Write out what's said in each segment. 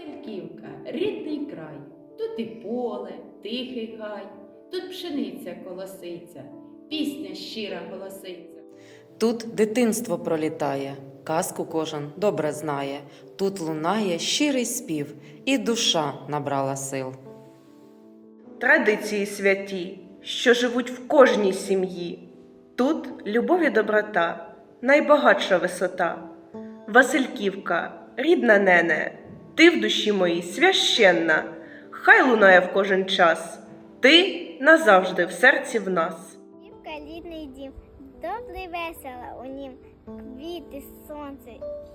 Васильківка, рідний край, тут і поле, тихий гай, тут пшениця колоситься, пісня щира голоситься. Тут дитинство пролітає, казку кожен добре знає. Тут лунає щирий спів, і душа набрала сил. Традиції святі, що живуть в кожній сім'ї. Тут любов і доброта, найбагатша висота. Васильківка, рідна нене, ти в душі моїй священна, хай лунає в кожен час. Ти назавжди в серці в нас. Дівка дім, добре й весело у нім, квіти, сонце,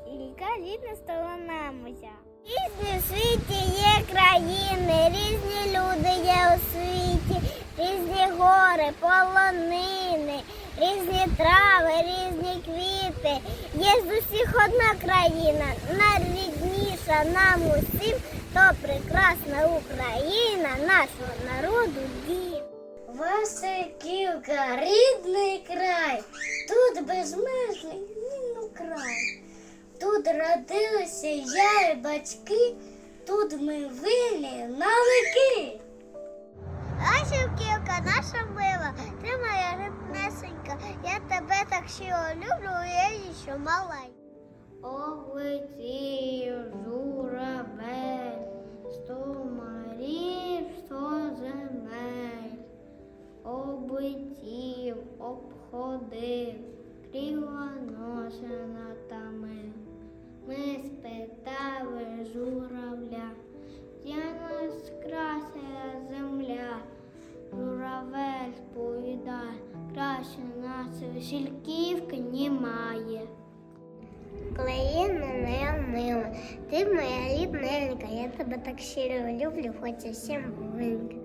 і ріка рідна сторона. Різні в світі є країни, різні люди є у світі, різні гори, полонини, різні трави, різні квіти. Є з усіх одна країна, найрідніша нам усім, то прекрасна Україна, нашого народу дім. Васильківка, рідний край, тут безмежний ну, край. Тут родилися я і батьки, тут ми вільні на віки. Васильківка, наша мила, ти моя ріднесенька, я тебе так щиро люблю, я ще маленька. Облетів журавель, сто морів, сто земель, облетів, обходив, крилоносина тамив. Ми спитали журавля, я нас крася земля. Журавель сповідає, краще нас васильківки немає. Країна моя мила, ти моя рідненька, я тебе так щиро люблю, хоча всім журавель,